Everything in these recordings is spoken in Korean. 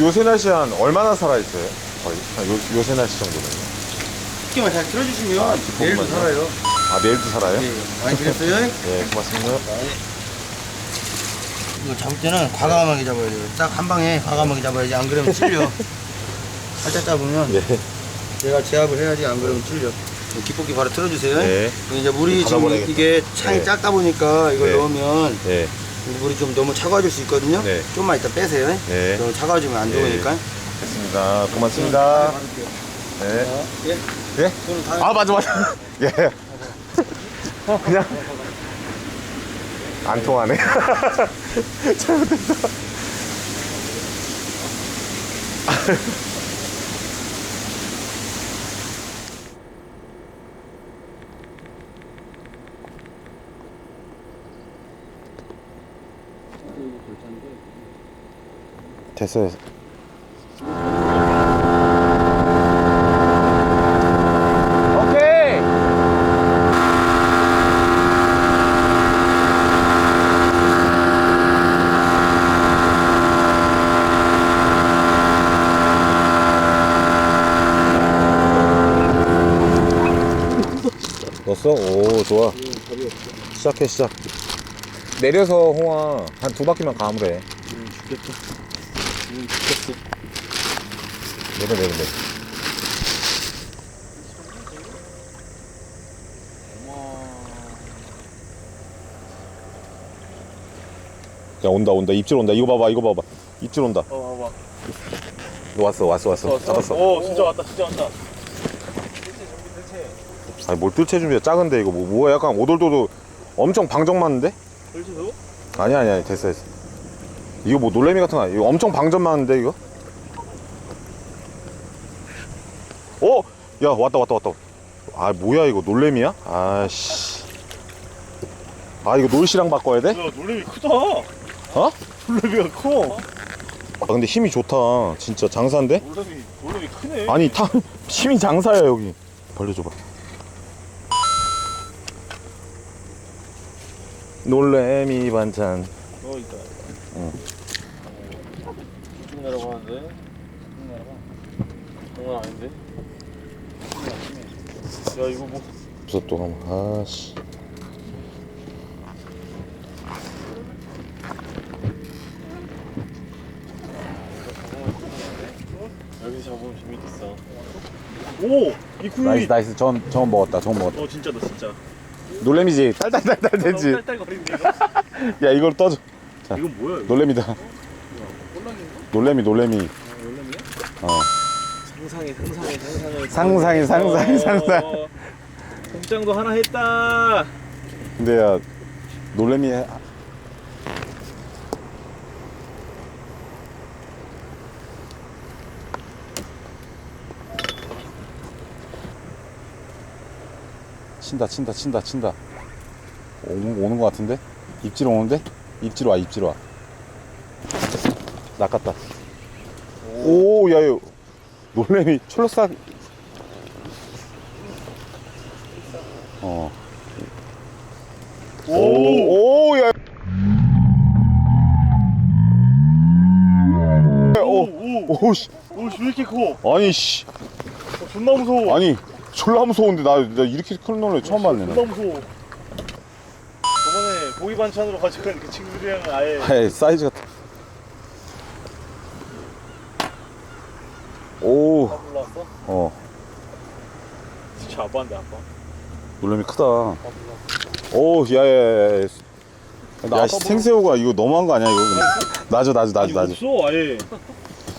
요새 날씨 한 얼마나 살아있어요? 거의 한 요, 요새 날씨 정도면 쉽게만 잘 틀어주시면 아, 내일도 뒷부분만요? 살아요. 아 내일도 살아요? 네, 많이 드렸어요? 네 고맙습니다 이거 잡을 때는 과감하게 잡아야 돼요. 딱 한 방에 과감하게 잡아야지. 안 그러면 찔려. 살짝 잡으면 네. 내가 제압을 해야지. 안 그러면 찔려. 기폭기 바로 틀어주세요. 네. 이제 물이 지금. 이게 창이 네. 작다 보니까 이걸 네. 넣으면 네. 물이 좀 너무 차가워질 수 있거든요. 네. 좀만 이따 빼세요. 네. 너무 차가워지면 안 네. 좋으니까. 됐습니다 고맙습니다 네. 예. 예? 저는 다 아 맞아 맞아 예 그냥 안 통하네 잘못했어 됐어 됐어 오케이. 넣었어? 오 좋아. 시작해 시작 내려서 홍아 한 두 바퀴만 가면 돼 죽겠다. 음, 죽겠어. 내려 내려 내려. 야 온다 온다. 입질 온다. 이거 봐봐 이거 봐봐. 입질 온다. 어, 봐봐. 너 왔어 왔어 왔어. 잡았어. 오, 진짜 왔다, 진짜 왔다. 아니 뭘 뜰채 준비야 작은데 이거 뭐 뭐야? 약간 오돌도도 엄청 방정 맞는데? 벌써도? 아니 아니 아니 됐어 됐어 이거 뭐 놀래미 같은 거 아니야 이거 엄청 방정 맞는데 이거? 어? 야 왔다 왔다 왔다 아 뭐야 이거 놀래미야? 아씨 아 이거 놀시랑 바꿔야 돼? 야, 놀래미 크다. 어? 놀래미가 커. 아 근데 힘이 좋다 진짜 장사인데? 놀래미, 놀래미 크네. 아니 타 힘이 장사야 여기 벌려줘봐 놀래미 반찬 어, 있다. 응. 쭉 내려가는데. 장난 아닌데? 야, 이거 뭐. 무슨 또 하면 아씨 여기서 잡으면 재밌겠어. 오! 이 구이! 나이스 나이스 전, 전 먹었다 전 먹었다 어, 진짜다, 진짜. 놀래미지 딸딸딸딸 되지 딸딸거리는데? 야 이걸 떠줘 이건 뭐야, 이거? 놀래미다 놀래미 놀래미 놀래미야? 어 상상해, 상상해, 상상해. 상상해, 상상해, 상상. 어, 공장도 하나 했다. 근데 야 놀래미 해- 친다 친다 친다 친다 오, 오는 것 같은데 입질 오는데 입질 와 입질 와 낚았다 오야 야, 놀래미 철로싹 어 오, 오, 야. 오, 오, 오, 씨. 오, 씨, 왜 이렇게 커? 아니, 씨. 어, 존나 무서워. 아니, 졸라 무서운데, 나, 나 이렇게 큰 놈을 처음 봤네. 나. 무서워. 저번에 고기 반찬으로 가져간 그 친구들이랑 아예 아이, 사이즈 같아. 오, 다 불렀어? 어, 진짜 아빠인데 아빠. 놀래미 크다. 아빠. 오, 야, 야, 야. 야, 나 야, 씨, 생새우가 이거 너무한 거 아니야, 이거? 놔줘, 놔줘, 놔줘, 아니 놔줘. 없어 아예.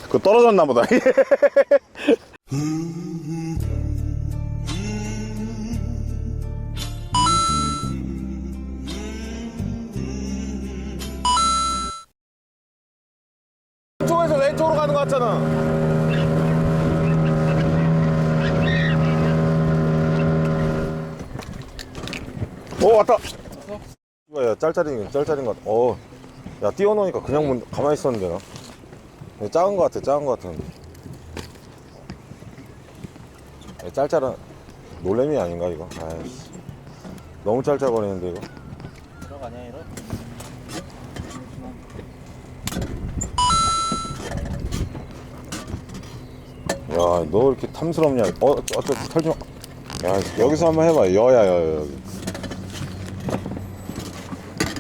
그거 떨어졌나 보다. 왼쪽에서 왼쪽으로 가는 거 같잖아. 오 왔다. 야 짤짤이 짤짤인 것. 어, 야 띄워놓으니까 그냥 문- 가만히 있었는데 나. 작은 것 같아, 작은 것 같은. 야, 짤짤한 놀래미 아닌가 이거? 아이씨, 너무 짤짤거리는데 이거. 들어가냐 이런? 야, 너 이렇게 탐스럽냐? 어, 어, 저, 털 좀. 야, 여기서 한번 해봐. 여야, 여, 여기.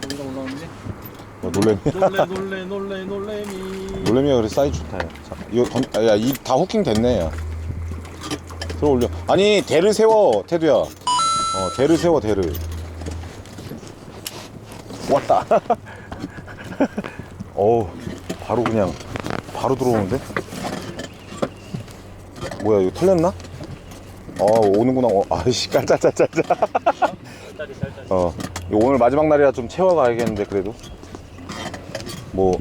여기다 올라오는데? 야, 놀래미. 놀래 놀래 놀래 놀래미 놀래미가 그래 사이즈 좋다. 야. 자, 이거 던, 아, 야, 이 다 후킹 됐네, 야. 들어 올려. 아니, 대를 세워, 테두야. 어, 대를 세워, 대를. 왔다. 어우, 바로 그냥, 바로 들어오는데? 뭐야, 이거 털렸나? 어, 오는구나. 어, 아이씨, 살짝 어, 이거 오늘 마지막 날이라 좀 채워가야겠는데, 그래도. 뭐,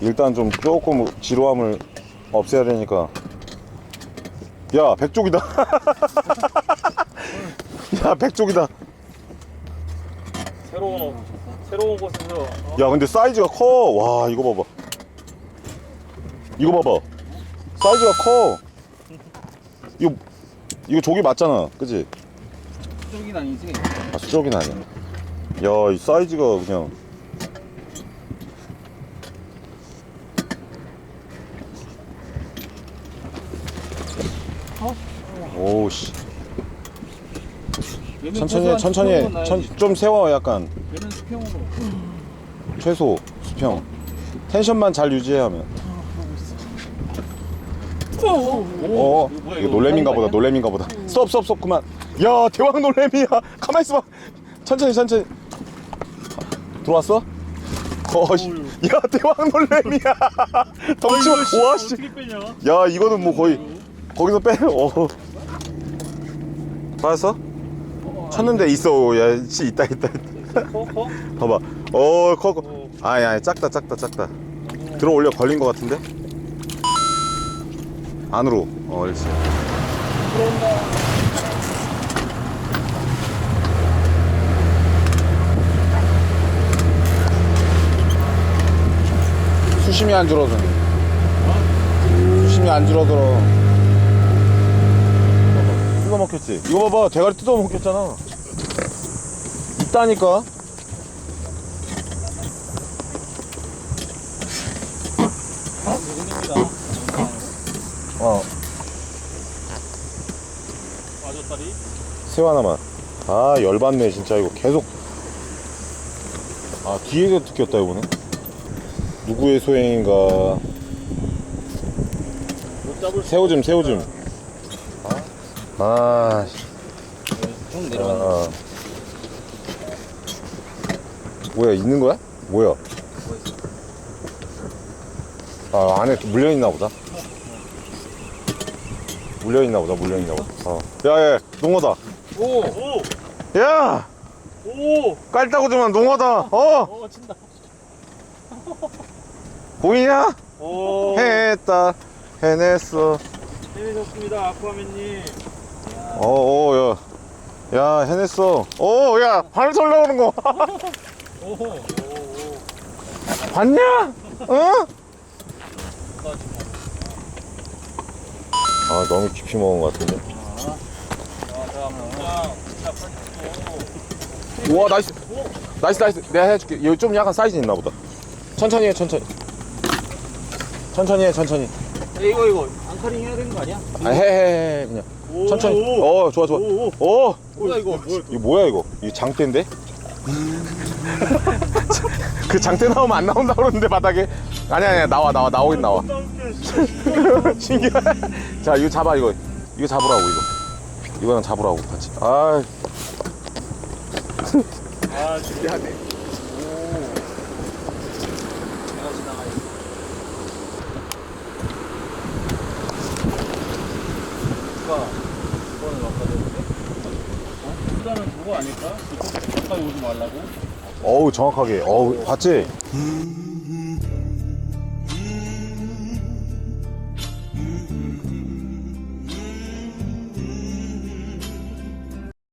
일단 좀 조금 지루함을 없애야 되니까. 야, 백쪽이다. 야, 백쪽이다. 새로운 옷 새로운 곳에서 어? 야, 근데 사이즈가 커. 와, 이거 봐봐. 이거 봐봐. 사이즈가 커. 이거, 이거 조기 맞잖아. 그지? 쪽이 아니지? 아, 수족이 아니야. 야, 이 사이즈가 그냥. 오우 씨. 천천히 해, 천천히 해. 천, 좀 세워 약간 얘는 수평으로 최소 수평. 텐션만 잘 유지해 하면. 어, 이거 놀래미인가 보다. 놀래미인가 보다. 스톱 스톱 스톱 그만. 야, 대왕 놀래미야. 가만 있어 봐. 천천히 천천히. 들어왔어? 어, 씨. 야, 대왕 놀래미야. 덩치 봐. 와, 씨. 어떻게 빼냐? 야, 이거는 뭐 거의 거기서 빼. 어. 받았어? 쳤는데 있어. 야, 씨 있다 있다. 있다. 커? 커? 봐봐. 어, 커. 커. 아니, 아니, 작다, 작다, 작다. 들어 올려 걸린 것 같은데? 안으로. 어, 그렇지. 수심이 안 줄어드네. 수심이 안 줄어들어. 뜯어 먹혔지? 이거 봐봐. 대가리 뜯어 먹혔잖아. 있다니까. 어. 빠졌다리 새우 하나만. 아, 열받네, 진짜. 이거 계속. 아, 뒤에가 뜯겼다, 이거는. 누구의 소행인가. 새우 좀, 새우 좀. 아, 씨. 좀 아. 뭐야, 있는 거야? 뭐야? 아, 안에 물려 있나 보다. 물려 있나 보다, 물려 있나 보다. 어. 야, 야, 농어다. 오! 오! 야! 오! 깔따구지만 농어다. 어! 어 친다 보이냐? 오! 했다. 해냈어. 해내셨습니다 아쿠아맨님 어, 어, 야. 야, 해냈어. 어, 야, 발솔 나오는 거. 오호 오오 봤냐? 어? 아, 너무 깊이 먹은 것 같은데. 우와, 나이스. 나이스, 나이스. 내가 해줄게. 여기 좀 약간 사이즈 있나 보다. 천천히 해, 천천히. 천천히 해, 천천히. 이거 이거 앙카링 해야 되는 거 아니야? 아, 해, 해, 해. 그냥. 오, 천천히. 오, 어, 좋아, 좋아. 오, 오! 뭐야 이거 뭐야 이거 뭐야 이거? 이거 장대인데? 그 장대 나오면 안 나온다 그러는데 바닥에 아니 아니 나와 나와 나오긴 나와 신기해 자 이거 잡아 이거 이거 잡으라고 이거 이거랑 잡으라고 같이 아아 이번에 바꿔줬는데? 어? 아닐까? 가까이 오지 말라고? 어우 정확하게 어우 봤지